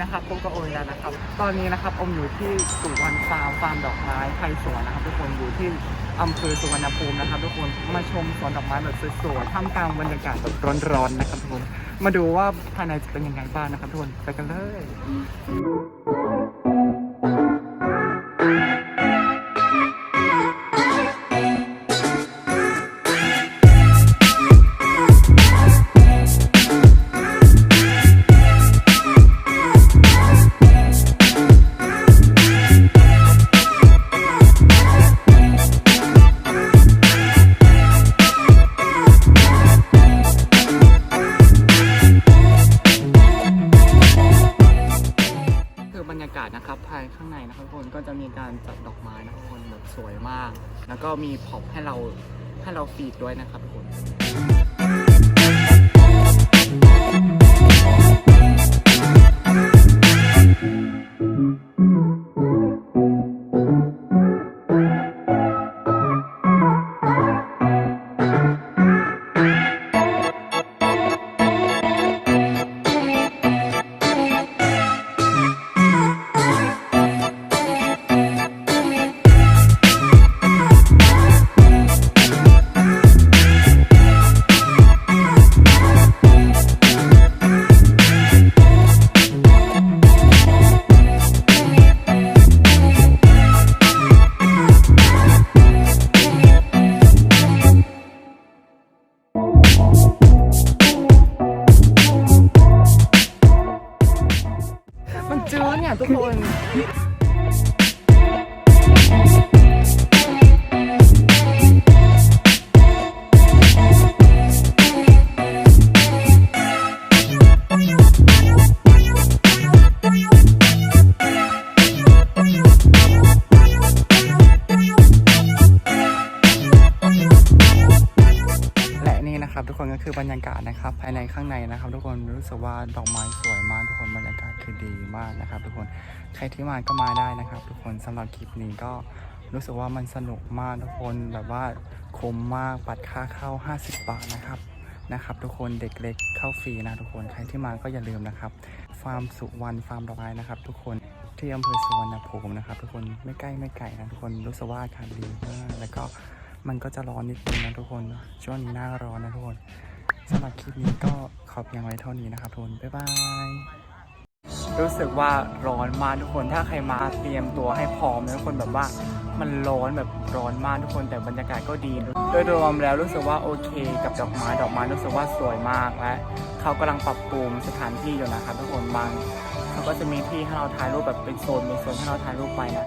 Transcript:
นะครับพบกับโอมอีกแล้วนะครับ ตอนนี้นะครับอมอยู่ที่สุวรรณฟาร์มฟาร์มดอกไม้ไทยสวนนะครับ ทุกคนอยู่ที่อำเภอสุวรรณภูมินะครับ ทุกคนมาชมสวนดอกไม้แบบสวยๆท่ามกลางบรรยากาศแบบร้อนๆนะครับทุกคนมาดูว่าภายในจะเป็นยังไงบ้างนะครับทุกคนไปกันเลยากาศนะครับภายข้างในนะครับทุกคนก็จะมีการจัดดอกไม้นะครับทุกคนแบบสวยมาก แล้วก็มีพ็อปให้เราให้เราฟีดด้วยนะครับทุกคน จื้ คือบรรยากาศนะครับภายในข้างในนะครับ ทุกคนรู้สึกว่าดอกไม้สวยมากทุกคนบรรยากาศคือดีมากนะครับ ทุกคนใครที่มาก็มาได้นะครับ ทุกคนสำหรับคลิปนี้ก็รู้สึกว่ามันสนุกมากทุกคนแบบว่าคุ้มมากบัตรค่าเข้า 50 บาทนะครับนะครับ ทุกคนเด็กเล็กเข้าฟรีนะทุกคนใครที่มาก็อย่าลืมนะครับฟาร์มสุวรรณฟาร์มดอกไม้นะครับ ทุกคนที่อำเภอสุวรรณภูมินะครับ ทุกคนไม่ใกล้ไม่ไกลนะทุกคนรู้สึกว่าอากาศดีมากแล้วก็ มันก็จะร้อนนิดนึงนะทุกคน ช่วงนี้หน้าร้อนนะทุกคนสำหรับคลิปนี้ก็ขอเพียงไว้เท่านี้นะครับทุกคน บ๊ายบาย รู้สึกว่าร้อนมากทุกคน ถ้าใครมาเตรียมตัวให้พร้อมนะทุกคนแบบว่ามันร้อนแบบร้อนมากทุกคนแต่บรรยากาศก็ดี โดยรวมแล้วรู้สึกว่าโอเค กับดอกไม้ดอกไม้รู้สึกว่าสวยมากและเขากำลังปรับปรุงสถานที่อยู่นะครับทุกคนบางเขาก็จะมีที่ให้เราถ่ายรูปแบบเป็นโซนเป็นโซนให้เราถ่ายรูปไปนะ